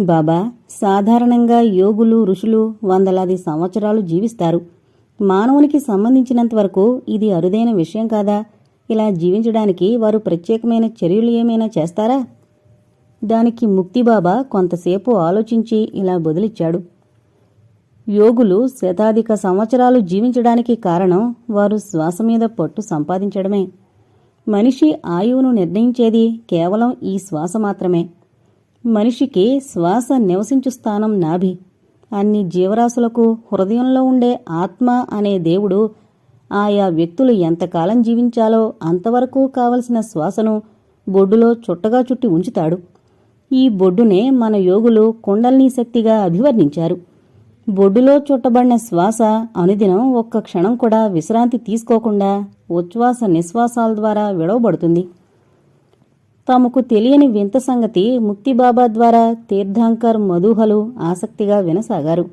బాబా సాధారణంగా యోగులు ఋషులు వందలాది సంవత్సరాలు జీవిస్తారు. మానవునికి సంబంధించినంతవరకు ఇది అరుదైన విషయం కాదా? ఇలా జీవించడానికి వారు ప్రత్యేకమైన చర్యలు ఏమైనా చేస్తారా? దానికి ముక్తిబాబా కొంతసేపు ఆలోచించి ఇలా బదులిచ్చాడు. యోగులు శతాధిక సంవత్సరాలు జీవించడానికి కారణం వారు శ్వాస మీద పట్టు సంపాదించడమే. మనిషి ఆయువును నిర్ణయించేది కేవలం ఈ శ్వాస మాత్రమే. మనిషికి శ్వాస నివసించు స్థానం నాభి. అన్ని జీవరాశులకు హృదయంలో ఉండే ఆత్మ అనే దేవుడు ఆయా వ్యక్తులు ఎంతకాలం జీవించాలో అంతవరకు కావలసిన శ్వాసను బొడ్డులో చుట్టగా చుట్టి ఉంచుతాడు. ఈ బొడ్డునే మన యోగులు కుండల్నీ శక్తిగా అభివర్ణించారు. బొడ్డులో చుట్టబడిన శ్వాస అనుదినం ఒక్క క్షణం కూడా విశ్రాంతి తీసుకోకుండా ఉచ్ఛ్వాస నిశ్వాసాల ద్వారా విడవబడుతుంది. తమకు తెలియని వింత సంగతి ముక్తిబాబా ద్వారా తీర్థంకర్ మధుహలు ఆసక్తిగా వినసాగారు.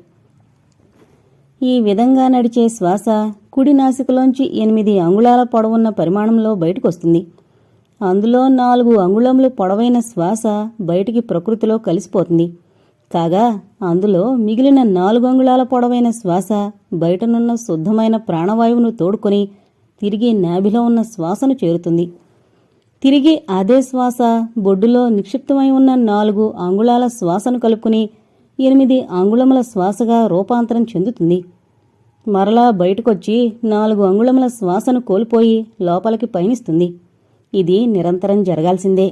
ఈ విధంగా నడిచే శ్వాస కుడి నాసికలోంచి ఎనిమిది అంగుళాల పొడవున్న పరిమాణంలో బయటకొస్తుంది. అందులో నాలుగు అంగుళములు పొడవైన శ్వాస బయటికి ప్రకృతిలో కలిసిపోతుంది. కాగా అందులో మిగిలిన నాలుగు అంగుళాల పొడవైన శ్వాస బయటనున్న శుద్ధమైన ప్రాణవాయువును తోడుకొని తిరిగి నాభిలో ఉన్న శ్వాసను చేరుతుంది. తిరిగి అదే శ్వాస బొడ్డులో నిక్షిప్తమై ఉన్న నాలుగు అంగుళాల శ్వాసను కలుపుకుని ఎనిమిది అంగుళముల శ్వాసగా రూపాంతరం చెందుతుంది. మరలా బయటకొచ్చి నాలుగు అంగుళముల శ్వాసను కోల్పోయి లోపలికి పయనిస్తుంది. ఇది నిరంతరం జరగాల్సిందే.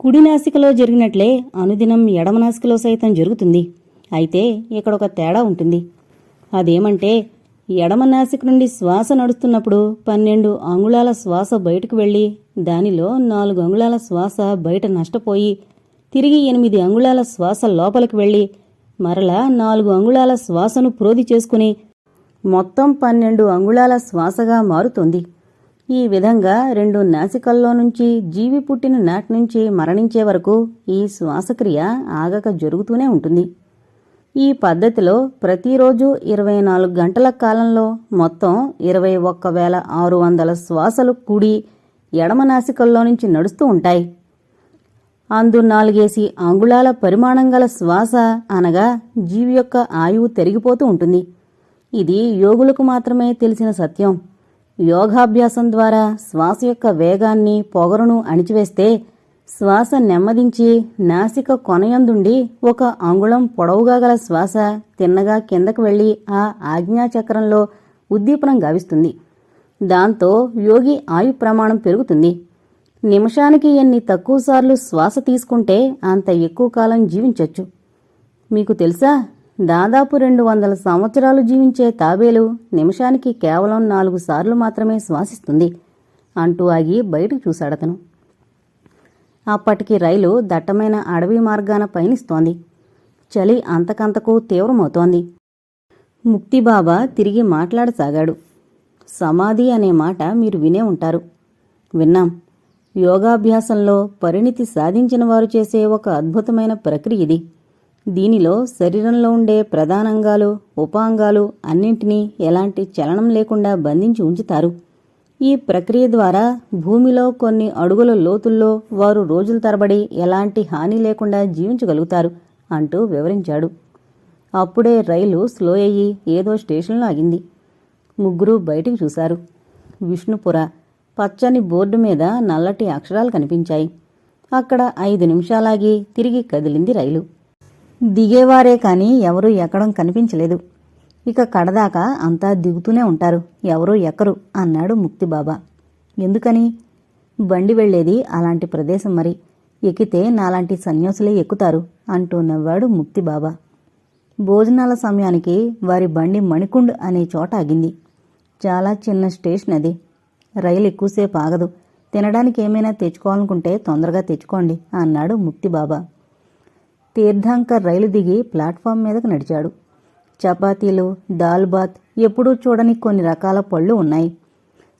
కుడి నాసికలో జరిగినట్లే అనుదినం ఎడమ నాసికలో సైతం జరుగుతుంది. అయితే ఇక్కడ ఒక తేడా ఉంటుంది. అదేమంటే ఎడమ నాసిక నుండి శ్వాస నడుస్తున్నప్పుడు పన్నెండు అంగుళాల శ్వాస బయటకు వెళ్ళి దానిలో నాలుగు అంగుళాల శ్వాస బయట నష్టపోయి తిరిగి ఎనిమిది అంగుళాల శ్వాస లోపలికి వెళ్ళి మరలా నాలుగు అంగుళాల శ్వాసను ప్రోది చేసుకుని మొత్తం పన్నెండు అంగుళాల శ్వాసగా మారుతుంది. ఈ విధంగా రెండు నాసికల్లో నుంచి జీవి పుట్టిన నాటి నుంచి మరణించే వరకు ఈ శ్వాసక్రియ ఆగక జరుగుతూనే ఉంటుంది. ఈ పద్ధతిలో ప్రతిరోజు ఇరవై నాలుగు గంటల కాలంలో మొత్తం ఇరవై ఒక్క వేల ఆరు వందల శ్వాసలు కూడి ఎడమ నాసికల్లో నుంచి నడుస్తూ ఉంటాయి. అందు నాలుగేసి అంగుళాల పరిమాణం గల శ్వాస అనగా జీవి యొక్క ఆయువు తెరిగిపోతూ ఉంటుంది. ఇది యోగులకు మాత్రమే తెలిసిన సత్యం. యోగాభ్యాసం ద్వారా శ్వాస యొక్క వేగాన్ని పొగరును అణిచివేస్తే శ్వాస నెమ్మదించి నాసిక కొనయందుండి ఒక అంగుళం పొడవుగా గల శ్వాస తిన్నగా కిందకు వెళ్ళి ఆ ఆజ్ఞాచక్రంలో ఉద్దీపనం గావిస్తుంది. దాంతో యోగి ఆయు ప్రమాణం పెరుగుతుంది. నిమిషానికి ఎన్ని తక్కువసార్లు శ్వాస తీసుకుంటే అంత ఎక్కువ కాలం జీవించవచ్చు మీకు తెలుసా? దాదాపు రెండు వందల సంవత్సరాలు జీవించే తాబేలు నిమిషానికి కేవలం నాలుగు సార్లు మాత్రమే శ్వాసిస్తుంది అంటూ ఆగి బయటకు చూశాడతను. అప్పటికి రైలు దట్టమైన అడవి మార్గాన పయనిస్తోంది. చలి అంతకంతకు తీవ్రమవుతోంది. ముక్తిబాబా తిరిగి మాట్లాడసాగాడు. సమాధి అనే మాట మీరు వినే ఉంటారు. విన్నాం. యోగాభ్యాసంలో పరిణితి సాధించిన వారు చేసే ఒక అద్భుతమైన ప్రక్రియ ఇది. దీనిలో శరీరంలో ఉండే ప్రధానంగాలు ఉపాంగాలు అన్నింటినీ ఎలాంటి చలనం లేకుండా బంధించి ఉంచుతారు. ఈ ప్రక్రియ ద్వారా భూమిలో కొన్ని అడుగుల లోతుల్లో వారు రోజుల తరబడి ఎలాంటి హాని లేకుండా జీవించగలుగుతారు అంటూ వివరించాడు. అప్పుడే రైలు స్లో అయ్యి ఏదో స్టేషన్లో ఆగింది. ముగ్గురు బయటికి చూశారు. విష్ణుపుర పచ్చని బోర్డు మీద నల్లటి అక్షరాలు కనిపించాయి. అక్కడ ఐదు నిమిషాలాగి తిరిగి కదిలింది రైలు. దిగేవారే కాని ఎవరూ ఎక్కడం కనిపించలేదు. ఇక కడదాకా అంతా దిగుతూనే ఉంటారు. ఎవరూ ఎక్కరు అన్నాడు ముక్తిబాబా. ఎందుకని? బండి వెళ్ళేది అలాంటి ప్రదేశం మరి. ఎక్కితే నాలాంటి సన్యాసులే ఎక్కుతారు అంటూ నవ్వాడు ముక్తిబాబా. భోజనాల సమయానికి వారి బండి మణికుండ్ అనే చోట ఆగింది. చాలా చిన్న స్టేషన్ అది. రైలు ఎక్కువసేపు ఆగదు. తినడానికి ఏమైనా తెచ్చుకోవాలనుకుంటే తొందరగా తెచ్చుకోండి అన్నాడు ముక్తిబాబా. తీర్థంకర్ రైలు దిగి ప్లాట్ఫామ్ మీదకు నడిచాడు. చపాతీలు దాల్ బాత్ ఎప్పుడూ చూడని కొన్ని రకాల పళ్ళు ఉన్నాయి.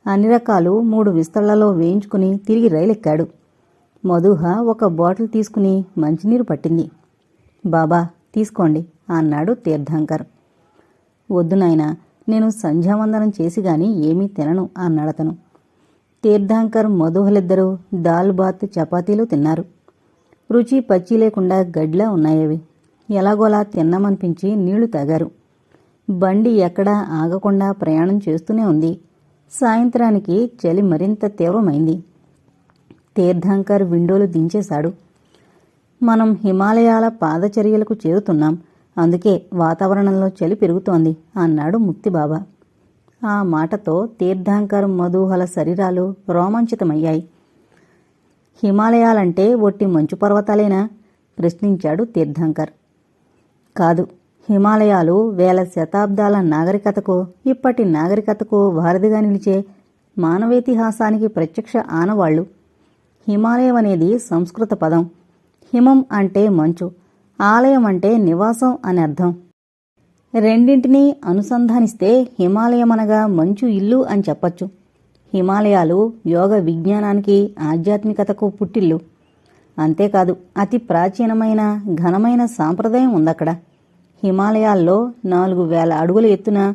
అన్ని రకాలు మూడు విస్తళ్ళలో వేయించుకుని తిరిగి రైలు ఎక్కాడు మధుహ ఒక బాటిల్ తీసుకుని మంచినీరు పట్టింది. బాబా తీసుకోండి అన్నాడు తీర్థంకర్. వద్దు నాయనా నేను సంధ్యావందనం చేసి గాని ఏమీ తినను అన్నాడతను. తీర్థాంకర్ మధుహలిద్దరూ దాల్ బాత్ చపాతీలు తిన్నారు. రుచి పచ్చి లేకుండా గడ్లా ఉన్నాయవి. ఎలాగోలా తిన్నామనిపించి నీళ్ళు తాగారు. బండి ఎక్కడా ఆగకుండా ప్రయాణం చేస్తూనే ఉంది. సాయంత్రానికి చలి మరింత తీవ్రమైంది. తీర్థాంకర్ విండోలు దించేశాడు. మనం హిమాలయాల పాదచర్యలకు చేరుతున్నాం. అందుకే వాతావరణంలో చలి పెరుగుతోంది అన్నాడు ముక్తిబాబా. ఆ మాటతో తీర్థాంకర్ మధుహల శరీరాలు రోమాంచితమయ్యాయి. హిమాలయాలంటే ఒట్టి మంచు పర్వతాలేనా? ప్రశ్నించాడు తీర్థాంకర్. కాదు హిమాలయాలు వేల శతాబ్దాల నాగరికతకు ఇప్పటి నాగరికతకు వారధిగా నిలిచే మానవేతిహాసానికి ప్రత్యక్ష ఆనవాళ్ళు. హిమాలయం అనేది సంస్కృత పదం. హిమం అంటే మంచు. ఆలయం అంటే నివాసం అని అర్థం. రెండింటినీ అనుసంధానిస్తే హిమాలయం అనగా మంచు ఇల్లు అని చెప్పచ్చు. హిమాలయాలు యోగ విజ్ఞానానికి ఆధ్యాత్మికతకు పుట్టిల్లు. అంతేకాదు అతి ప్రాచీనమైన ఘనమైన సాంప్రదాయం ఉందక్కడ. హిమాలయాల్లో నాలుగు వేల అడుగుల ఎత్తున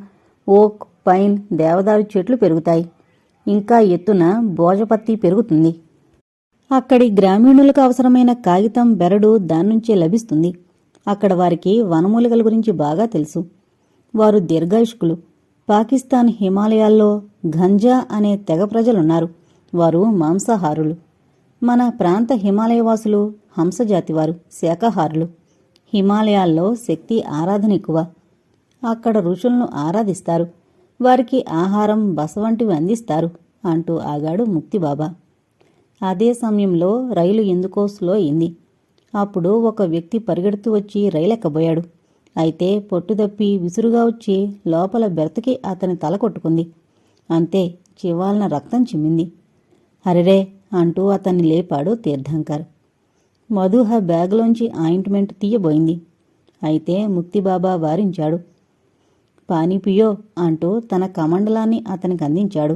ఓక్ పైన్ దేవదారు చెట్లు పెరుగుతాయి. ఇంకా ఎత్తున భోజపత్తి పెరుగుతుంది. అక్కడి గ్రామీణులకు అవసరమైన కాగితం బెరడు దాన్నుంచే లభిస్తుంది. అక్కడ వారికి వనమూలికల గురించి బాగా తెలుసు. వారు దీర్ఘాయుష్కులు. పాకిస్తాన్ హిమాలయాల్లో ఘంజా అనే తెగ ప్రజలున్నారు. వారు మాంసాహారులు. మన ప్రాంత హిమాలయవాసులు హంసజాతివారు శాకాహారులు హిమాలయాల్లో శక్తి ఆరాధన ఎక్కువ. అక్కడ ఋషులను ఆరాధిస్తారు. వారికి ఆహారం బస వంటివి అందిస్తారు అంటూ ఆగాడు ముక్తిబాబా. అదే సమయంలో రైలు ఎందుకో స్లో అయింది. అప్పుడు ఒక వ్యక్తి పరిగెడుతూ వచ్చి రైలెక్కబోయాడు. అయితే పొట్టుదప్పి విసురుగా వచ్చి లోపల బెర్తకి అతని తల కొట్టుకుంది. అంతే చివాలన రక్తం చిమ్మింది. హరిరే అంటూ అతన్ని లేపాడు తీర్థంకర్. మధుహ బ్యాగ్లోంచి ఆయింట్మెంట్ తీయబోయింది. అయితే ముక్తిబాబా వారించాడు. పానీపియో అంటూ తన కమండలాన్ని అతనికి అందించాడు.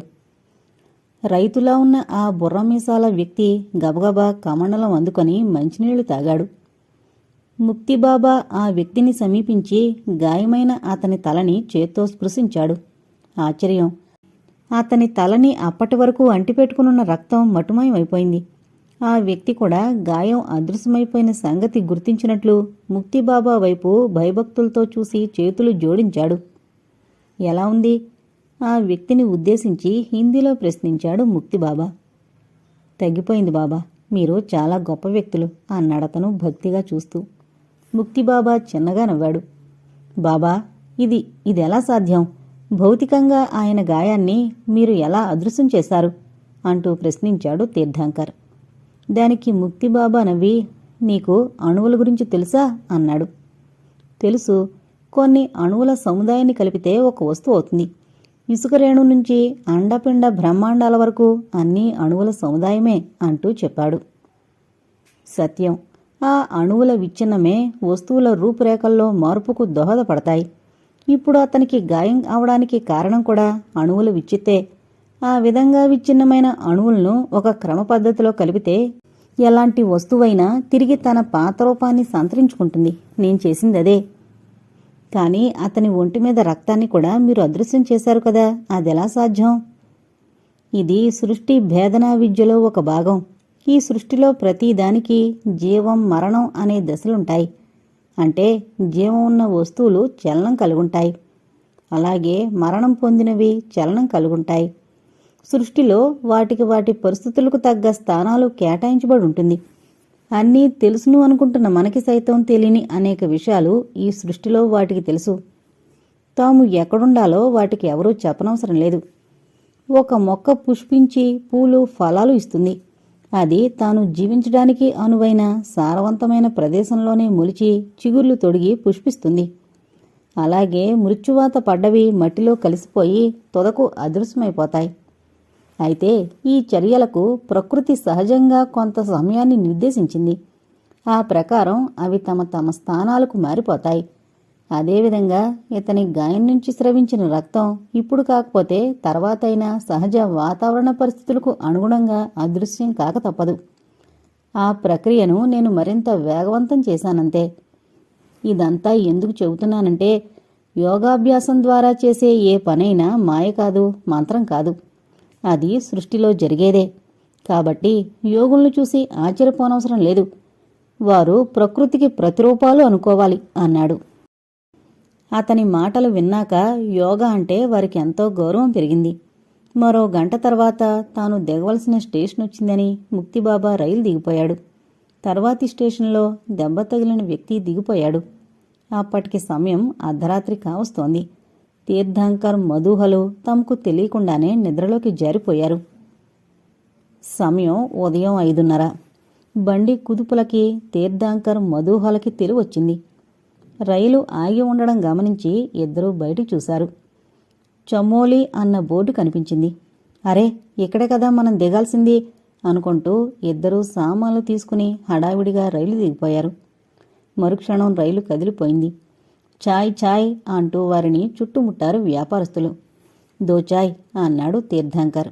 రైతులా ఉన్న ఆ బుర్రమీసాల వ్యక్తి గబగబా కమండలం అందుకొని మంచినీళ్ళు తాగాడు. ముక్తిబాబా ఆ వ్యక్తిని సమీపించి గాయమైన అతని తలని చేత్తో స్పృశించాడు. ఆశ్చర్యం. అతని తలని అప్పటి వరకు అంటిపెట్టుకునున్న రక్తం మటుమయమైపోయింది. ఆ వ్యక్తి కూడా గాయం అదృశ్యమైపోయిన సంగతి గుర్తించినట్లు ముక్తిబాబా వైపు భయభక్తులతో చూసి చేతులు జోడించాడు. ఎలా ఉంది? ఆ వ్యక్తిని ఉద్దేశించి హిందీలో ప్రశ్నించాడు ముక్తిబాబా. తగ్గిపోయింది బాబా మీరు చాలా గొప్ప వ్యక్తులు అన్నాడతను భక్తిగా చూస్తూ. ముక్తిబాబా చిన్నగా నవ్వాడు. బాబా ఇది ఇదెలా సాధ్యం? భౌతికంగా ఆయన గాయాన్ని మీరు ఎలా అదృశ్యం చేశారు? అంటూ ప్రశ్నించాడు తీర్థంకర్. దానికి ముక్తిబాబా నవ్వి నీకు అణువుల గురించి తెలుసా? అన్నాడు. తెలుసు కొన్ని అణువుల సముదాయాన్ని కలిపితే ఒక వస్తువు అవుతుంది. ఇసుక రేణు నుంచి అండపిండ బ్రహ్మాండాల వరకు అన్నీ అణువుల సముదాయమే అంటూ చెప్పాడు. సత్యం. ఆ అణువుల విచ్ఛిన్నమే వస్తువుల రూపురేఖల్లో మార్పుకు దోహదపడతాయి. ఇప్పుడు అతనికి గాయం అవడానికి కారణం కూడా అణువుల విచ్చితే ఆ విధంగా విచ్ఛిన్నమైన అణువులను ఒక క్రమ పద్ధతిలో కలిపితే ఎలాంటి వస్తువైనా తిరిగి తన పాత రూపాన్ని సంతరించుకుంటుంది. నేను చేసింది అదే కానీ అతని ఒంటి మీద రక్తాన్ని కూడా మీరు అదృశ్యం చేశారు కదా? అదెలా సాధ్యం? ఇది సృష్టి భేదనా విద్యలో ఒక భాగం. ఈ సృష్టిలో ప్రతిదానికి జీవం మరణం అనే దశలుంటాయి. అంటే జీవం ఉన్న వస్తువులు చలనం కలుగుంటాయి. అలాగే మరణం పొందినవి చలనం కలుగుంటాయి. సృష్టిలో వాటికి వాటి పరిస్థితులకు తగ్గ స్థానాలు కేటాయించబడి ఉంటుంది అన్నీ తెలుసును అనుకుంటున్న మనకి సైతం తెలియని అనేక విషయాలు ఈ సృష్టిలో వాటికి తెలుసు. తాము ఎక్కడుండాలో వాటికి ఎవరూ చెప్పనవసరం లేదు. ఒక మొక్క పుష్పించి పూలు ఫలాలు ఇస్తుంది. అది తాను జీవించడానికి అనువైన సారవంతమైన ప్రదేశంలోనే మొలిచి చిగుర్లు తొడిగి పుష్పిస్తుంది. అలాగే మృత్యువాత పడ్డవి మట్టిలో కలిసిపోయి తొదకు అదృశ్యమైపోతాయి. అయితే ఈ చర్యలకు ప్రకృతి సహజంగా కొంత సమయాన్ని నిర్దేశించింది. ఆ ప్రకారం అవి తమ తమ స్థానాలకు మారిపోతాయి. అదేవిధంగా ఇతని గాయం నుంచి స్రవించిన రక్తం ఇప్పుడు కాకపోతే తర్వాతైనా సహజ వాతావరణ పరిస్థితులకు అనుగుణంగా అదృశ్యం కాక తప్పదు. ఆ ప్రక్రియను నేను మరింత వేగవంతం చేశానంతే. ఇదంతా ఎందుకు చెబుతున్నానంటే యోగాభ్యాసం ద్వారా చేసే ఏ పనైనా మాయ కాదు మంత్రం కాదు. అది సృష్టిలో జరిగేదే. కాబట్టి యోగులను చూసి ఆశ్చర్యపోనవసరం లేదు. వారు ప్రకృతికి ప్రతిరూపాలు అనుకోవాలి అన్నాడు. అతని మాటలు విన్నాక యోగా అంటే వారికి ఎంతో గౌరవం పెరిగింది. మరో గంట తర్వాత తాను దిగవలసిన స్టేషన్ వచ్చిందని ముక్తిబాబా రైలు దిగిపోయాడు. తర్వాతి స్టేషన్లో దెబ్బ తగిలిన వ్యక్తి దిగిపోయాడు. అప్పటికి సమయం అర్ధరాత్రి కావస్తోంది. తీర్థంకర్ మధుహలు తమకు తెలియకుండానే నిద్రలోకి జారిపోయారు. సమయం ఉదయం ఐదున్నర. బండి కుదుపులకి తీర్థంకర్ మధుహలకి తెలివచ్చింది. రైలు ఆగి ఉండడం గమనించి ఇద్దరూ బయట చూశారు. చమోలి అన్న బోర్డు కనిపించింది. అరే ఇక్కడే కదా మనం దిగాల్సింది అనుకుంటూ ఇద్దరూ సామాన్లు తీసుకుని హడావిడిగా రైలు దిగిపోయారు. మరుక్షణం రైలు కదిలిపోయింది. చాయ్ చాయ్ అంటూ వారిని చుట్టుముట్టారు వ్యాపారస్తులు. దోచాయ్ అన్నాడు తీర్థంకర్.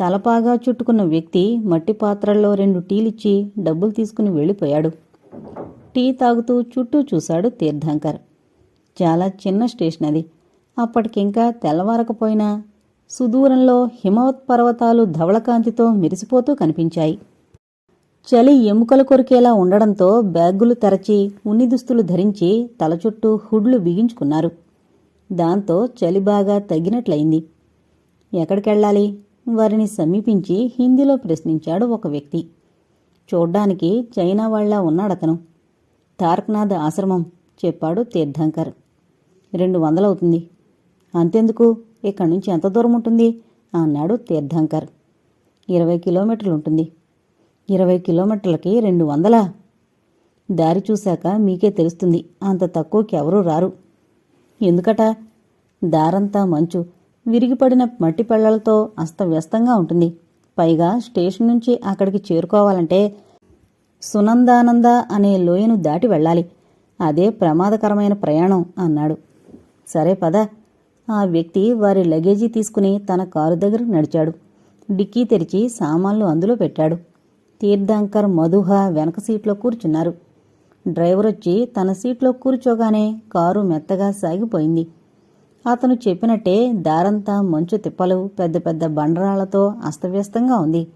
తలపాగా చుట్టుకున్న వ్యక్తి మట్టి పాత్రల్లో రెండు టీలిచ్చి డబ్బులు తీసుకుని వెళ్ళిపోయాడు. టీ తాగుతూ చుట్టూ చూశాడు తీర్థంకర్. చాలా చిన్న స్టేషన్ అది. అప్పటికింకా తెల్లవారకపోయినా సుదూరంలో హిమవత్ పర్వతాలు ధవళకాంతితో మెరిసిపోతూ కనిపించాయి. చలి ఎముకలు కొరికేలా ఉండడంతో బ్యాగులు తెరచి ఉన్ని దుస్తులు ధరించి తల చుట్టూ హుడ్లు బిగించుకున్నారు. దాంతో చలి బాగా తగ్గినట్లయింది. ఎక్కడికెళ్ళాలి? వారిని సమీపించి హిందీలో ప్రశ్నించాడు ఒక వ్యక్తి. చూడ్డానికి చైనా వాళ్ళ ఉన్నాడతను. తారక్నాథ్ ఆశ్రమం చెప్పాడు తీర్థంకర్. రెండు వందలవుతుంది. అంతెందుకు? ఇక్కడి నుంచి ఎంత దూరం ఉంటుంది? అన్నాడు తీర్థంకర్. ఇరవై కిలోమీటర్లు ఉంటుంది ఇరవై కిలోమీటర్లకి రెండు వందలా? దారి చూశాక మీకే తెలుస్తుంది అంత తక్కువకి ఎవరూ రారు. ఎందుకట? దారంతా మంచు. విరిగిపడిన మట్టి పెళ్ళలతో అస్తవ్యస్తంగా ఉంటుంది. పైగా స్టేషన్ నుంచి అక్కడికి చేరుకోవాలంటే సునందానంద అనే లోయను దాటి వెళ్ళాలి. అదే ప్రమాదకరమైన ప్రయాణం అన్నాడు. సరే పద. ఆ వ్యక్తి వారి లగేజీ తీసుకుని తన కారు దగ్గరకు నడిచాడు. డిక్కీ తెరిచి సామాన్లు అందులో పెట్టాడు. తీర్థంకర్ మధుహ వెనక సీట్లో కూర్చున్నారు. డ్రైవర్ వచ్చి తన సీట్లో కూర్చోగానే కారు మెత్తగా సాగిపోయింది. అతను చెప్పినట్టే దారంతా మంచు తిప్పలు పెద్ద పెద్ద బండరాళ్ళతో అస్తవ్యస్తంగా ఉంది.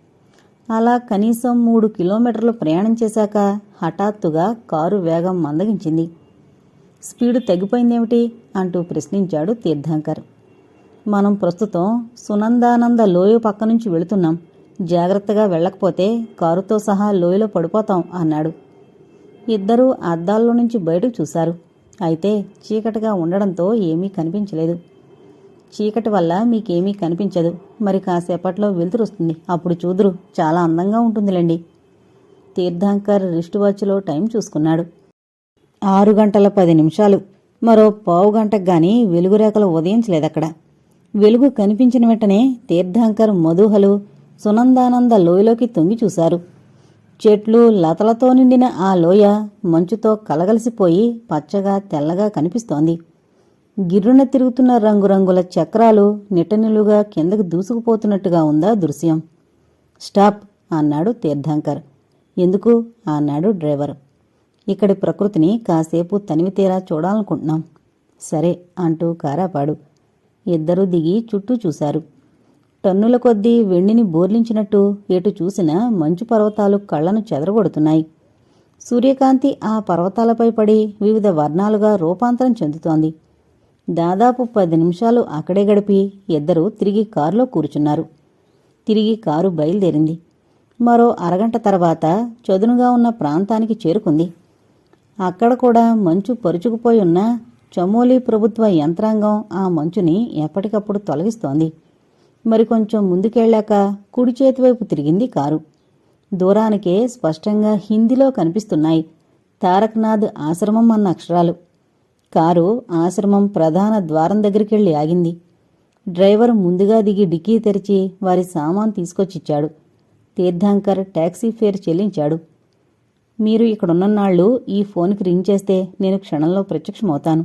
అలా కనీసం మూడు కిలోమీటర్లు ప్రయాణం చేశాక హఠాత్తుగా కారు వేగం మందగించింది. స్పీడు తగ్గిపోయిందేమిటి అంటూ ప్రశ్నించాడు తీర్థంకర్. మనం ప్రస్తుతం సునందానంద లోయ పక్క నుంచి వెళుతున్నాం. జాగ్రత్తగా వెళ్ళకపోతే కారుతో సహా లోయలో పడిపోతాం అన్నాడు. ఇద్దరూ అద్దాల్లో నుంచి బయటకు చూశారు. అయితే చీకటిగా ఉండడంతో ఏమీ కనిపించలేదు. చీకటి వల్ల మీకేమీ కనిపించదు. మరి కాసేపట్లో వెలుతురుస్తుంది అప్పుడు చూదురు చాలా అందంగా ఉంటుందిలేండి. తీర్థాంకర్ రిస్ట్ వాచ్లో టైం చూసుకున్నాడు. ఆరు గంటల పది నిమిషాలు. మరో పావు గంటకు గాని వెలుగురేఖలు ఉదయించలేదక్కడ. వెలుగు కనిపించిన వెంటనే తీర్థాంకర్ మధుహలు సునందానంద లోయలోకి తొంగి చూశారు. చెట్లు లతలతో నిండిన ఆ లోయ మంచుతో కలగలిసిపోయి పచ్చగా తెల్లగా కనిపిస్తోంది. గిర్రున తిరుగుతున్న రంగురంగుల చక్రాలు నిటనిలుగా కిందకు దూసుకుపోతున్నట్టుగా ఉందా దృశ్యం. స్టాప్ అన్నాడు తీర్థంకర్. ఎందుకు? అన్నాడు డ్రైవర్. ఇక్కడి ప్రకృతిని కాసేపు తనివితేరా చూడాలనుకుంటున్నాం. సరే అంటూ కారాపాడు. ఇద్దరూ దిగి చుట్టూ చూశారు. టన్నుల కొద్దీ వెండిని బోర్లించినట్టు ఎటు చూసినా మంచు పర్వతాలు కళ్ళను చెదరగొడుతున్నాయి. సూర్యకాంతి ఆ పర్వతాలపై పడి వివిధ వర్ణాలుగా రూపాంతరం చెందుతోంది. దాదాపు పది నిమిషాలు అక్కడే గడిపి ఇద్దరూ తిరిగి కారులో కూర్చున్నారు. తిరిగి కారు బయలుదేరింది. మరో అరగంట తర్వాత చదునుగా ఉన్న ప్రాంతానికి చేరుకుంది. అక్కడ కూడా మంచు పరుచుకుపోయి ఉన్న చమోలి ప్రభుత్వ యంత్రాంగం ఆ మంచుని ఎప్పటికప్పుడు తొలగిస్తోంది. మరికొంచెం ముందుకెళ్ళాక కుడి చేతివైపు తిరిగింది కారు. దూరానికే స్పష్టంగా హిందీలో కనిపిస్తున్నాయి తారక్నాథ్ ఆశ్రమం అన్న అక్షరాలు. కారు ఆశ్రమం ప్రధాన ద్వారం దగ్గరికెళ్ళి ఆగింది. డ్రైవర్ ముందుగా దిగి డిక్కీ తెరిచి వారి సామాన్ తీసుకొచ్చిచ్చాడు. తీర్థంకర్ టాక్సీ ఫేర్ చెల్లించాడు. మీరు ఇక్కడున్ననాళ్ళు ఈ ఫోన్కి రింగ్ చేస్తే నేను క్షణంలో ప్రత్యక్షమవుతాను.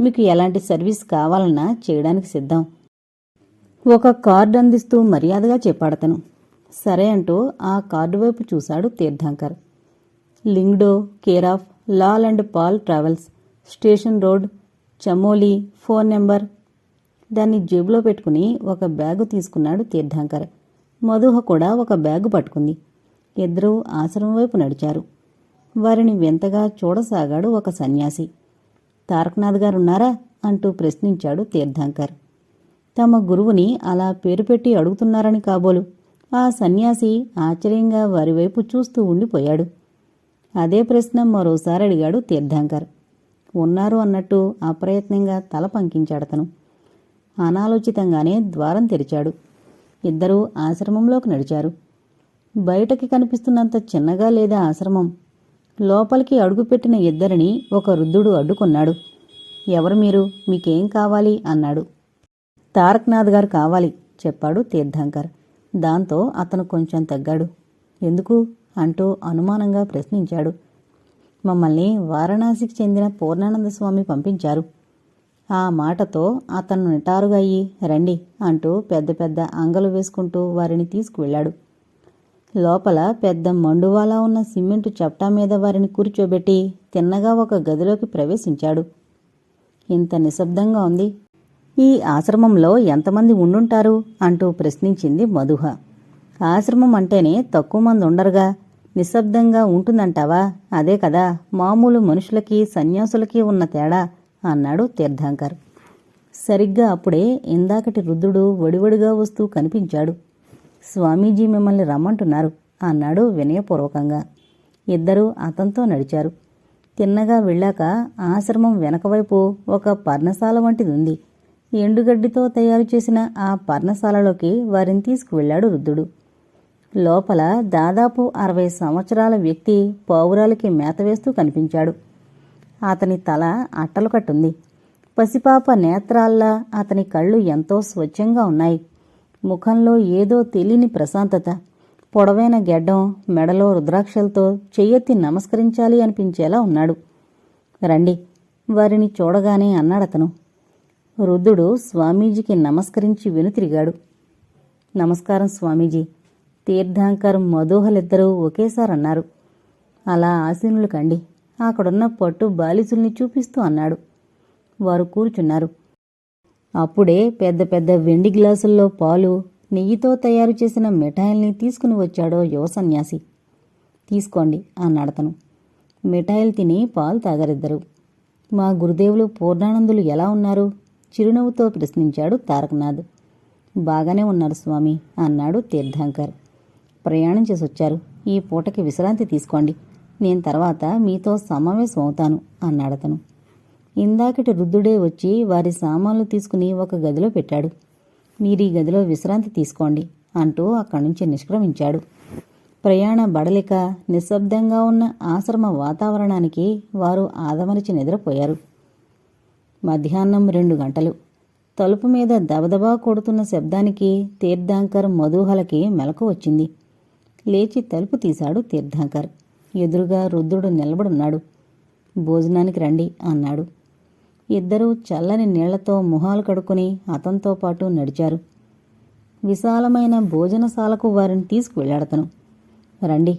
మీకు ఎలాంటి సర్వీస్ కావాలన్నా చేయడానికి సిద్ధం. ఒక కార్డు అందిస్తూ మర్యాదగా చెప్పాడతను సరే అంటూ ఆ కార్డు వైపు చూశాడు Tirthankar. Lyngdoh care of Lal and Pal travels station road Chamoli phone number. దాన్ని జేబులో పెట్టుకుని ఒక బ్యాగు తీసుకున్నాడు తీర్థంకర్. మధుహ కూడా ఒక బ్యాగు పట్టుకుంది. ఇద్దరూ ఆశ్రమం వైపు నడిచారు. వారిని వింతగా చూడసాగాడు ఒక సన్యాసి. తారకనాథ్ గారున్నారా? అంటూ ప్రశ్నించాడు తీర్థంకర్. తమ గురువుని అలా పేరు పెట్టి అడుగుతున్నారని కాబోలు. ఆ సన్యాసి ఆశ్చర్యంగా వారి వైపు చూస్తూ ఉండిపోయాడు. అదే ప్రశ్న మరోసారి అడిగాడు తీర్థంకర్. ఉన్నారు అన్నట్టు అప్రయత్నంగా తల పంకించాడతను అనాలోచితంగానే ద్వారం తెరిచాడు. ఇద్దరూ ఆశ్రమంలోకి నడిచారు. బయటకి కనిపిస్తున్నంత చిన్నగా లేదా ఆశ్రమం? లోపలికి అడుగుపెట్టిన ఇద్దరిని ఒక వృద్ధుడు అడ్డుకున్నాడు. ఎవరు మీరు? మీకేం కావాలి? అన్నాడు. తారక్నాథ్ గారు కావాలి చెప్పాడు తీర్థంకర్. దాంతో అతను కొంచెం తగ్గాడు. ఎందుకు? అంటూ అనుమానంగా ప్రశ్నించాడు. మమ్మల్ని వారణాసికి చెందిన పూర్ణానంద స్వామి పంపించారు. ఆ మాటతో అతను నిటారుగా అయ్యి రండి అంటూ పెద్ద పెద్ద అంగలు వేసుకుంటూ వారిని తీసుకువెళ్ళాడు. లోపల పెద్ద మండువాలా ఉన్న సిమెంటు చప్టా మీద వారిని కూర్చోబెట్టి తిన్నగా ఒక గదిలోకి ప్రవేశించాడు. ఇంత నిశ్శబ్దంగా ఉంది. ఈ ఆశ్రమంలో ఎంతమంది ఉండుంటారు? అంటూ ప్రశ్నించింది మధుహ. ఆశ్రమం అంటేనే తక్కువ మంది ఉండరుగా. నిశ్శబ్దంగా ఉంటుందంటావా? అదే కదా మామూలు మనుషులకి సన్యాసులకి ఉన్న తేడా అన్నాడు తీర్థాంకర్. సరిగ్గా అప్పుడే ఇందాకటి రుద్రుడు వడివడిగా వస్తూ కనిపించాడు. స్వామీజీ మిమ్మల్ని రమ్మంటున్నారు అన్నాడు వినయపూర్వకంగా. ఇద్దరూ అతనితో నడిచారు. తిన్నగా వెళ్ళాక ఆశ్రమం వెనకవైపు ఒక పర్ణశాల వంటిది ఉంది ఎండుగడ్డితో తయారు చేసిన ఆ పర్ణశాలలోకి వారిని తీసుకువెళ్ళాడు వృద్ధుడు. లోపల దాదాపు అరవై సంవత్సరాల వ్యక్తి పావురాలకి మేత వేస్తూ కనిపించాడు. అతని తల అట్టలు కట్టుంది. పసిపాప నేత్రాల్లా అతని కళ్ళు ఎంతో స్వచ్ఛంగా ఉన్నాయి. ముఖంలో ఏదో తెలియని ప్రశాంతత. పొడవైన గెడ్డం మెడలో రుద్రాక్షలతో చెయ్యెత్తి నమస్కరించాలి అనిపించేలా ఉన్నాడు. రండి. వారిని చూడగానే అన్నాడతను. వృద్ధుడు స్వామీజీకి నమస్కరించి వెనుతిరిగాడు. నమస్కారం స్వామీజీ. తీర్థాంకర్ మధోహలిద్దరూ ఒకేసారి అన్నారు అలా ఆసీనులు కండి. అక్కడున్న పట్టు బాలిసుల్ని చూపిస్తూ అన్నాడు. వారు కూర్చున్నారు. అప్పుడే పెద్ద పెద్ద వెండి గ్లాసుల్లో పాలు నెయ్యితో తయారు చేసిన మిఠాయిల్ని తీసుకుని వచ్చాడో యువ సన్యాసి. తీసుకోండి అన్నాడతను. మిఠాయిలు తిని పాలు తాగరిద్దరు. మా గురుదేవులు పూర్ణానందులు ఎలా ఉన్నారు? చిరునవ్వుతో ప్రశ్నించాడు తారకనాథ్. బాగానే ఉన్నారు స్వామి అన్నాడు తీర్థంకర్. ప్రయాణం చేసి వచ్చారు ఈ పూటకి విశ్రాంతి తీసుకోండి. నేను తర్వాత మీతో సమావేశం అవుతాను అన్నాడతను ఇందాకటి వృద్ధుడే వచ్చి వారి సామాన్లు తీసుకుని ఒక గదిలో పెట్టాడు. మీరీ గదిలో విశ్రాంతి తీసుకోండి అంటూ అక్కడి నుంచి నిష్క్రమించాడు. ప్రయాణ బడలిక నిశ్శబ్దంగా ఉన్న ఆశ్రమ వాతావరణానికి వారు ఆదమరిచి నిద్రపోయారు. మధ్యాహ్నం రెండు గంటలు. తలుపు మీద దబదబా కొడుతున్న శబ్దానికి తీర్థాంకర్ మధుహలకి మెలకు వచ్చింది. లేచి తలుపు తీశాడు తీర్థాంకర్. ఎదురుగా రుద్రుడు నిలబడున్నాడు. భోజనానికి రండి అన్నాడు. ఇద్దరూ చల్లని నీళ్ళతో మొహాలు కడుక్కుని అతనితో పాటు నడిచారు. విశాలమైన భోజనశాలకు వారిని తీసుకువెళ్ళాడతను. రండి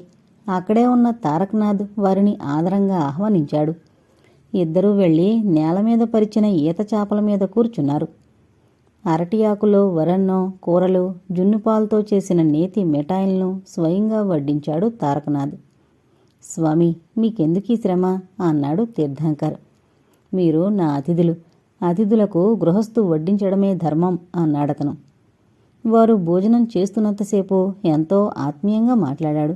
అక్కడే ఉన్న తారకనాథ్ వారిని ఆదరంగా ఆహ్వానించాడు. ఇద్దరూ వెళ్ళి నేల మీద పరిచిన ఈత చేపల మీద కూర్చున్నారు. అరటి ఆకులో వరన్నో కూరలు జున్నుపాలతో చేసిన నేతి మిఠాయిలను స్వయంగా వడ్డించాడు తారకనాథ్. స్వామి మీకెందుకీ శ్రమ? అన్నాడు తీర్థంకర్. మీరు నా అతిథులు. అతిథులకు గృహస్థు వడ్డించడమే ధర్మం అన్నాడతను. వారు భోజనం చేస్తున్నంతసేపు ఎంతో ఆత్మీయంగా మాట్లాడాడు.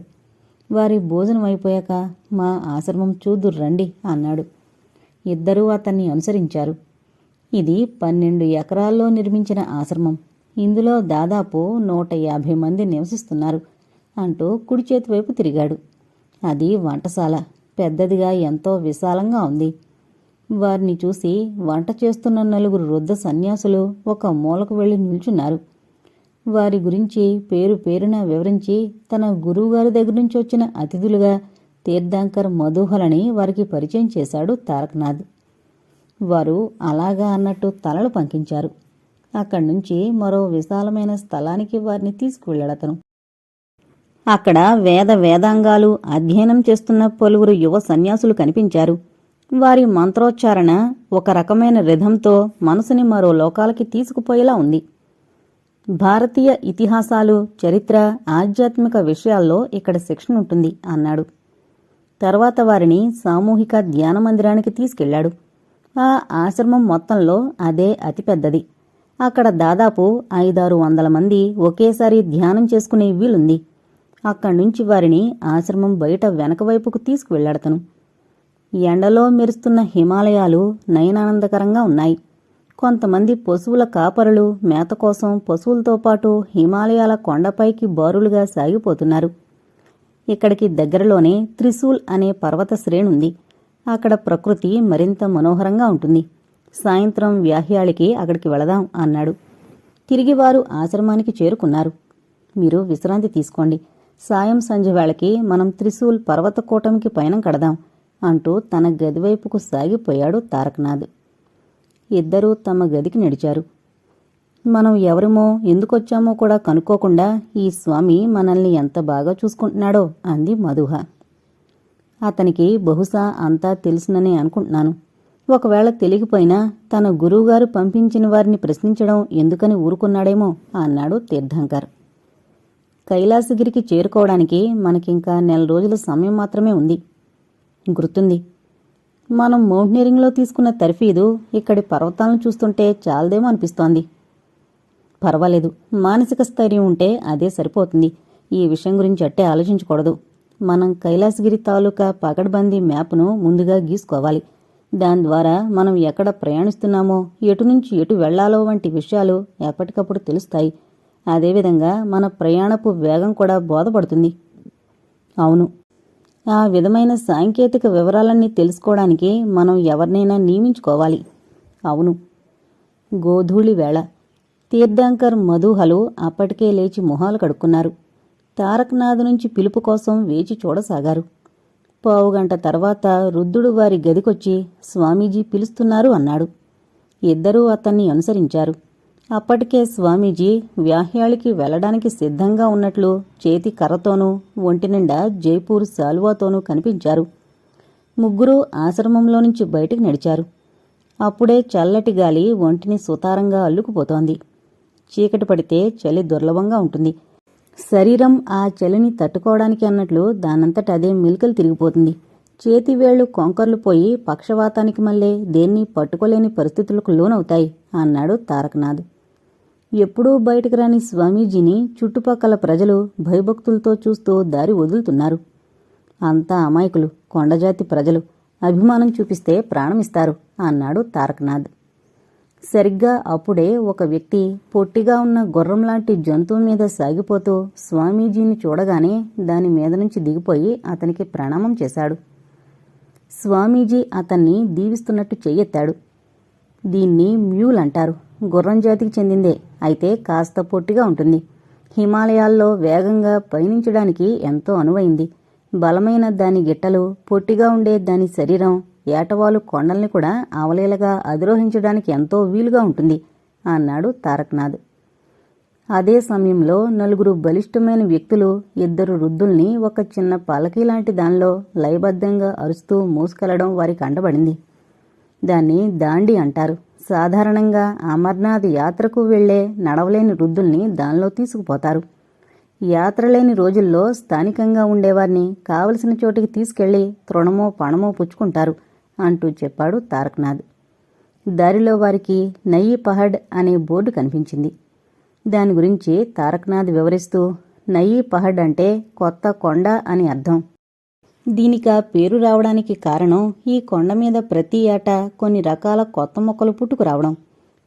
వారి భోజనం అయిపోయాక మా ఆశ్రమం చూదురు రండి అన్నాడు. ఇద్దరూ అతన్ని అనుసరించారు. ఇది పన్నెండు ఎకరాల్లో నిర్మించిన ఆశ్రమం. ఇందులో దాదాపు నూట యాభై మంది నివసిస్తున్నారు అంటూ కుడి చేతి వైపు తిరిగాడు. అది వంటశాల. పెద్దదిగా ఎంతో విశాలంగా ఉంది. వారిని చూసి వంట చేస్తున్న నలుగురు వృద్ధ సన్యాసులు ఒక మూలకు వెళ్ళి నిల్చున్నారు. వారి గురించి పేరు పేరున వివరించి తన గురువుగారి దగ్గర నుంచి వచ్చిన అతిథులుగా తీర్థంకర్ మధుహలని వారికి పరిచయం చేశాడు తారకనాథ్. వారు అలాగా అన్నట్టు తలలు పంకించారు. అక్కడి నుంచి మరో విశాలమైన స్థలానికి వారిని తీసుకువెళ్ళాడతను అక్కడ వేద వేదాంగాలు అధ్యయనం చేస్తున్న పలువురు యువ సన్యాసులు కనిపించారు. వారి మంత్రోచ్చారణ ఒక రకమైన రిధంతో మనసుని మరో లోకాలకి తీసుకుపోయేలా ఉంది. భారతీయ ఇతిహాసాలు చరిత్ర ఆధ్యాత్మిక విషయాల్లో ఇక్కడ శిక్షణ ఉంటుంది అన్నాడు. తర్వాత వారిని సామూహిక ధ్యాన మందిరానికి తీసుకెళ్ళాడు. ఆ ఆశ్రమం మొత్తంలో అదే అతిపెద్దది అక్కడ దాదాపు ఐదారు వందల మంది ఒకేసారి ధ్యానం చేసుకునే వీలుంది. అక్కడి నుంచి వారిని ఆశ్రమం బయట వెనక వైపుకు తీసుకువెళ్ళాడతను. ఎండలో మెరుస్తున్న హిమాలయాలు నయనానందకరంగా ఉన్నాయి. కొంతమంది పశువుల కాపరులు మేత కోసం పశువులతో పాటు హిమాలయాల కొండపైకి బారులుగా సాగిపోతున్నారు. ఇక్కడికి దగ్గరలోనే త్రిశూల్ అనే పర్వత శ్రేణి ఉంది అక్కడ ప్రకృతి మరింత మనోహరంగా ఉంటుంది. సాయంత్రం వ్యాహ్యాళికి అక్కడికి వెళదాం అన్నాడు. తిరిగి వారు ఆశ్రమానికి చేరుకున్నారు. మీరు విశ్రాంతి తీసుకోండి. సాయం సంధ్య వేళకి మనం త్రిశూల్ పర్వత కూటమికి పయనం కడదాం అంటూ తన గదివైపుకు సాగిపోయాడు తారకనాథ్. ఇద్దరూ తమ గదికి నడిచారు. మనం ఎవరిమో ఎందుకొచ్చామో కూడా కనుక్కోకుండా ఈ స్వామి మనల్ని ఎంత బాగా చూసుకుంటున్నాడో అంది మధుహ. అతనికి బహుశా అంతా తెలుసునని అనుకుంటున్నాను. ఒకవేళ తెలియకపోయినా తన గురువుగారు పంపించిన వారిని ప్రశ్నించడం ఎందుకని ఊరుకున్నాడేమో అన్నాడు తీర్థంకర్. కైలాసగిరికి చేరుకోవడానికి మనకింకా నెల రోజుల సమయం మాత్రమే ఉంది. గుర్తుంది. మనం మౌంటనీరింగ్లో తీసుకున్న తర్ఫీదు ఇక్కడి పర్వతాలను చూస్తుంటే చాలదేమో అనిపిస్తోంది. పర్వాలేదు. మానసిక స్థైర్యం ఉంటే అదే సరిపోతుంది. ఈ విషయం గురించి అట్టే ఆలోచించకూడదు. మనం కైలాసగిరి తాలూకా పకడ్బందీ మ్యాప్ను ముందుగా గీసుకోవాలి. దాని ద్వారా మనం ఎక్కడ ప్రయాణిస్తున్నామో ఎటు నుంచి ఎటు వెళ్ళాలో వంటి విషయాలు ఎప్పటికప్పుడు తెలుస్తాయి. అదేవిధంగా మన ప్రయాణపు వేగం కూడా బోధపడుతుంది. అవును. ఆ విధమైన సాంకేతిక వివరాలన్నీ తెలుసుకోవడానికి మనం ఎవరినైనా నియమించుకోవాలి. అవును. గోధూళి వేళ. తీర్థంకర్ మధుహలు అప్పటికే లేచి మొహాలు కడుక్కున్నారు. తారకనాథ్ నుంచి పిలుపు కోసం వేచి చూడసాగారు. పావుగంట తర్వాత రుద్రుడు వారి గదికొచ్చి స్వామీజీ పిలుస్తున్నారు అన్నాడు. ఇద్దరూ అతన్ని అనుసరించారు. అప్పటికే స్వామీజీ వ్యాహ్యాళికి వెళ్ళడానికి సిద్ధంగా ఉన్నట్లు చేతి కర్రతోనూ ఒంటినిండా జైపూర్ శాలువాతోనూ కనిపించారు. ముగ్గురూ ఆశ్రమంలో నుంచి బయటికి నడిచారు. అప్పుడే చల్లటి గాలి ఒంటిని సుతారంగా అల్లుకుపోతోంది. చీకటి పడితే చలి దుర్లభంగా ఉంటుంది. శరీరం ఆ చలిని తట్టుకోవడానికి అన్నట్లు దానంతట అదే మిల్కలు తిరిగిపోతుంది. చేతివేళ్ళు కొంకర్లు పోయి పక్షవాతానికి మళ్ళీ దేన్ని పట్టుకోలేని పరిస్థితులకు లోనవుతాయి అన్నాడు తారకనాథ్. ఎప్పుడూ బయటకు రాని స్వామీజీని చుట్టుపక్కల ప్రజలు భయభక్తులతో చూస్తూ దారి వదులుతున్నారు. అంతా అమాయకులు కొండజాతి ప్రజలు. అభిమానం చూపిస్తే ప్రాణమిస్తారు అన్నాడు తారకనాథ్. సరిగ్గా అప్పుడే ఒక వ్యక్తి పొట్టిగా ఉన్న గుర్రం లాంటి జంతువు మీద సాగిపోతూ స్వామీజీని చూడగానే దాని మీద నుంచి దిగిపోయి అతనికి ప్రణామం చేశాడు. స్వామీజీ అతన్ని దీవిస్తున్నట్టు చెయ్యెత్తాడు. దీన్ని మ్యూల్ అంటారు. గుర్రం జాతికి చెందిందే. అయితే కాస్త పొట్టిగా ఉంటుంది. హిమాలయాల్లో వేగంగా పయనించడానికి ఎంతో అనువైంది. బలమైన దాని గిట్టలు పొట్టిగా ఉండే దాని శరీరం ఏటవాలు కొండల్ని కూడా అవలీలగా అధిరోహించడానికి ఎంతో వీలుగా ఉంటుంది అన్నాడు తారక్నాథ్. అదే సమయంలో నలుగురు బలిష్టమైన వ్యక్తులు ఇద్దరు వృద్ధుల్ని ఒక చిన్న పలకీ లాంటి దానిలో లయబద్ధంగా అరుస్తూ మూసుకెళ్ళడం వారికి అండబడింది దాన్ని దాండి అంటారు. సాధారణంగా అమర్నాథ్ యాత్రకు వెళ్ళే నడవలేని వృద్ధుల్ని దానిలో తీసుకుపోతారు. యాత్ర లేని రోజుల్లో స్థానికంగా ఉండేవారిని కావలసిన చోటికి తీసుకెళ్ళి తృణమో పణమో పుచ్చుకుంటారు. అంటూ చెప్పాడు తారక్నాథ్. దారిలో వారికి నయ్యి పహడ్ అనే బోర్డు కనిపించింది. దాని గురించి తారక్నాథ్ వివరిస్తూ నయ్యి పహడ్ అంటే కొత్త కొండ అని అర్థం. దీనిక పేరు రావడానికి కారణం ఈ కొండ మీద ప్రతి ఏటా కొన్ని రకాల కొత్త మొక్కలు పుట్టుకురావడం.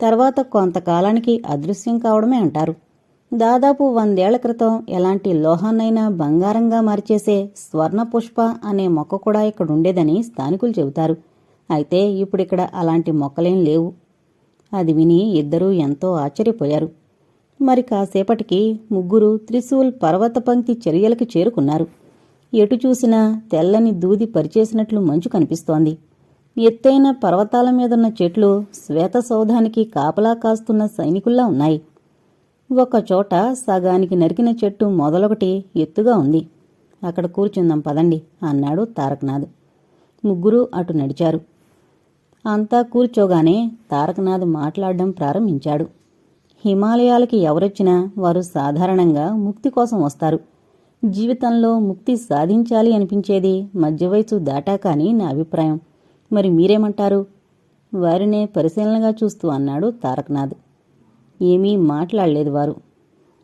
తర్వాత కొంతకాలానికి అదృశ్యం కావడమే అంటారు. దాదాపు వందేళ్ళ క్రితం ఎలాంటి లోహాన్నైనా బంగారంగా మార్చేసే స్వర్ణ పుష్ప అనే మొక్క కూడా ఇక్కడ ఉండేదని స్థానికులు చెబుతారు. అయితే ఇప్పుడిక్కడ అలాంటి మొక్కలేం లేవు. అది విని ఇద్దరూ ఎంతో ఆశ్చర్యపోయారు. మరి కాసేపటికి ముగ్గురు త్రిశూల్ పర్వత పంక్తి చర్యలకు చేరుకున్నారు. ఎటు చూసినా తెల్లని దూది పరిచేసినట్లు మంచు కనిపిస్తోంది. ఎత్తైన పర్వతాల మీదున్న చెట్లు శ్వేత సౌధానికి కాపలా కాస్తున్న సైనికుల్లా ఉన్నాయి. ఒకచోట సగానికి నరికిన చెట్టు మొదలొకటి ఎత్తుగా ఉంది. అక్కడ కూర్చుందాం పదండి అన్నాడు తారకనాథ్. ముగ్గురు అటు నడిచారు. అంతా కూర్చోగానే తారకనాథ్ మాట్లాడడం ప్రారంభించాడు. హిమాలయాలకి ఎవరొచ్చినా వారు సాధారణంగా ముక్తి కోసం వస్తారు. జీవితంలో ముక్తి సాధించాలి అనిపించేది మధ్య వయసు దాటాక అని నా అభిప్రాయం. మరి మీరేమంటారు? వారినే పరిశీలనగా చూస్తూ అన్నాడు తారకనాథ్. ఏమీ మాట్లాడలేదు వారు.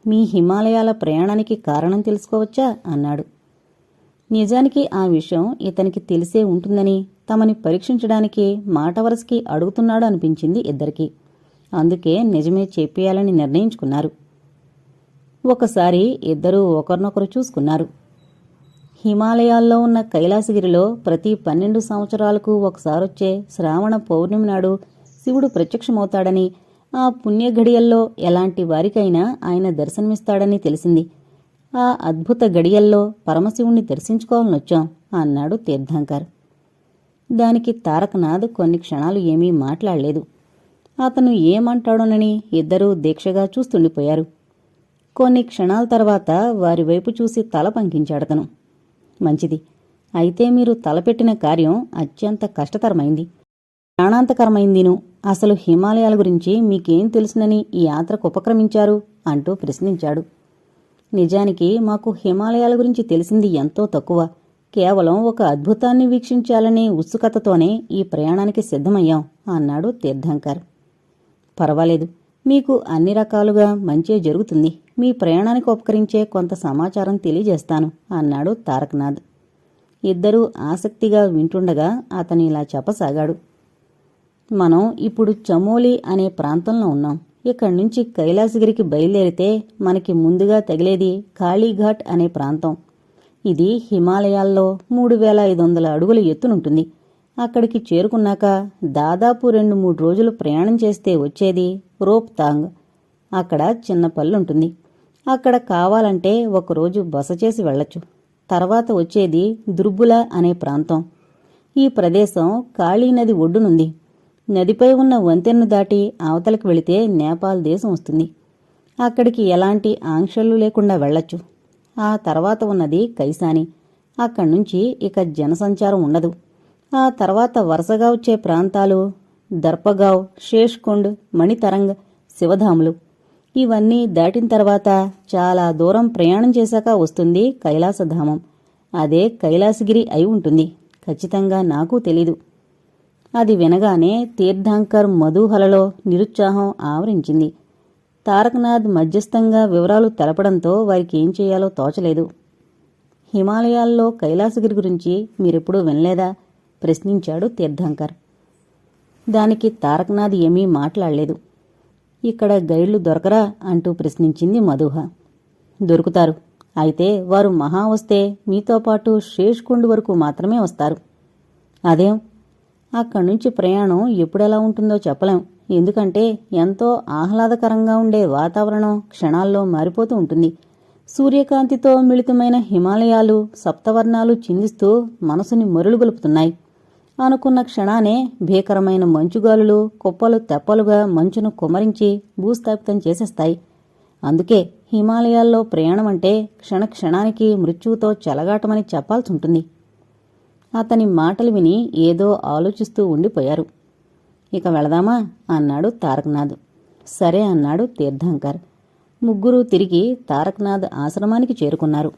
మీ హిమాలయాల ప్రయాణానికి కారణం తెలుసుకోవచ్చా? అన్నాడు. నిజానికి ఆ విషయం ఇతనికి తెలిసే ఉంటుందని తమని పరీక్షించడానికి మాట వరసకి అడుగుతున్నాడు అనిపించింది ఇద్దరికీ. అందుకే నిజమే చెప్పేయాలని నిర్ణయించుకున్నారు. ఒకసారి ఇద్దరూ ఒకరినొకరు చూసుకున్నారు. హిమాలయాల్లో ఉన్న కైలాసగిరిలో ప్రతి పన్నెండు సంవత్సరాలకు ఒకసారొచ్చే శ్రావణ పౌర్ణమి నాడు శివుడు ప్రత్యక్షమవుతాడని ఆ పుణ్యఘడియల్లో ఎలాంటి వారికైనా ఆయన దర్శనమిస్తాడని తెలిసింది. ఆ అద్భుత గడియల్లో పరమశివుణ్ణి దర్శించుకోవాలనొచ్చాం అన్నాడు తీర్థంకర్. దానికి తారకనాథ్ కొన్ని క్షణాలు ఏమీ మాట్లాడలేదు. అతను ఏమంటాడోనని ఇద్దరూ దీక్షగా చూస్తుండిపోయారు. కొన్ని క్షణాల తర్వాత వారి వైపు చూసి తల పంకించాడతను. మంచిది. అయితే మీరు తలపెట్టిన కార్యం అత్యంత కష్టతరమైంది. ప్రాణాంతకరమైందిను. అసలు హిమాలయాల గురించి మీకేం తెలుసునని ఈ యాత్రకు ఉపక్రమించారు? అంటూ ప్రశ్నించాడు. నిజానికి మాకు హిమాలయాల గురించి తెలిసింది ఎంతో తక్కువ. కేవలం ఒక అద్భుతాన్ని వీక్షించాలనే ఉత్సుకతతోనే ఈ ప్రయాణానికి సిద్ధమయ్యాం అన్నాడు తీర్థంకర్. పర్వాలేదు మీకు అన్ని రకాలుగా మంచే జరుగుతుంది. మీ ప్రయాణానికి ఉపకరించే కొంత సమాచారం తెలియజేస్తాను అన్నాడు తారకనాథ్. ఇద్దరూ ఆసక్తిగా వింటుండగా అతను ఇలా చెప్పసాగాడు. మనం ఇప్పుడు చమోలి అనే ప్రాంతంలో ఉన్నాం. ఇక్కడి నుంచి కైలాసగిరికి బయలుదేరితే మనకి ముందుగా తగిలేది కాళీఘాట్ అనే ప్రాంతం. ఇది హిమాలయాల్లో మూడు వేల ఐదు వందల అడుగుల ఎత్తునుంటుంది అక్కడికి చేరుకున్నాక దాదాపు రెండు మూడు రోజులు ప్రయాణం చేస్తే వచ్చేది రోప్తాంగ్. అక్కడ చిన్న పల్లుంటుంది అక్కడ కావాలంటే ఒకరోజు బస చేసి వెళ్ళొచ్చు. తర్వాత వచ్చేది దుర్బుల అనే ప్రాంతం. ఈ ప్రదేశం కాళీ నది ఒడ్డునుంది. నదిపై ఉన్న వంతెన్ను దాటి అవతలకు వెళితే నేపాల్ దేశం వస్తుంది. అక్కడికి ఎలాంటి ఆంక్షలు లేకుండా వెళ్ళొచ్చు. ఆ తర్వాత ఉన్నది కైసాని. అక్కడి నుంచి ఇక జనసంచారం ఉండదు. ఆ తర్వాత వరుసగా వచ్చే ప్రాంతాలు దర్పగావ్ శేష్కుండ్ మణితరంగ్ శివధాములు. ఇవన్నీ దాటిన తర్వాత చాలా దూరం ప్రయాణం చేశాక వస్తుంది కైలాసధామం. అదే కైలాసగిరి అయి ఉంటుంది. ఖచ్చితంగా నాకు తెలీదు. అది వినగానే తీర్థాంకర్ మధుహలలో నిరుత్సాహం ఆవరించింది. తారకనాథ్ మధ్యస్థంగా వివరాలు తెలపడంతో వారికి ఏం చేయాలో తోచలేదు. హిమాలయాల్లో కైలాసగిరి గురించి మీరెప్పుడూ వినలేదా? ప్రశ్నించాడు తీర్థంకర్. దానికి తారకనాథ్ ఏమీ మాట్లాడలేదు. ఇక్కడ గైడ్లు దొరకరా అంటూ ప్రశ్నించింది మధుహ. దొరుకుతారు. అయితే వారు మహా వస్తే మీతో పాటు శేష్కుండ్ వరకు మాత్రమే వస్తారు. అదేం? అక్కడి నుంచి ప్రయాణం ఎప్పుడెలా ఉంటుందో చెప్పలేం. ఎందుకంటే ఎంతో ఆహ్లాదకరంగా ఉండే వాతావరణం క్షణాల్లో మారిపోతూ ఉంటుంది. సూర్యకాంతితో మిళితమైన హిమాలయాలు సప్తవర్ణాలు చిందిస్తూ మనసుని మరులుగొలుపుతున్నాయి. అనుకున్న క్షణానే భీకరమైన మంచుగాలులు కుప్పలు తెప్పలుగా మంచును కుమరించి భూస్థాపితం చేసేస్తాయి. అందుకే హిమాలయాల్లో ప్రయాణం అంటే క్షణ క్షణానికి మృత్యువుతో చెలగాటమని చెప్పాల్సి ఉంటుంది. అతని మాటలు విని ఏదో ఆలోచిస్తూ ఉండిపోయారు. ఇక వెళదామా? అన్నాడు తారకనాథ్. సరే అన్నాడు తీర్థంకర్. ముగ్గురు తిరిగి తారకనాథ్ ఆశ్రమానికి చేరుకున్నారు.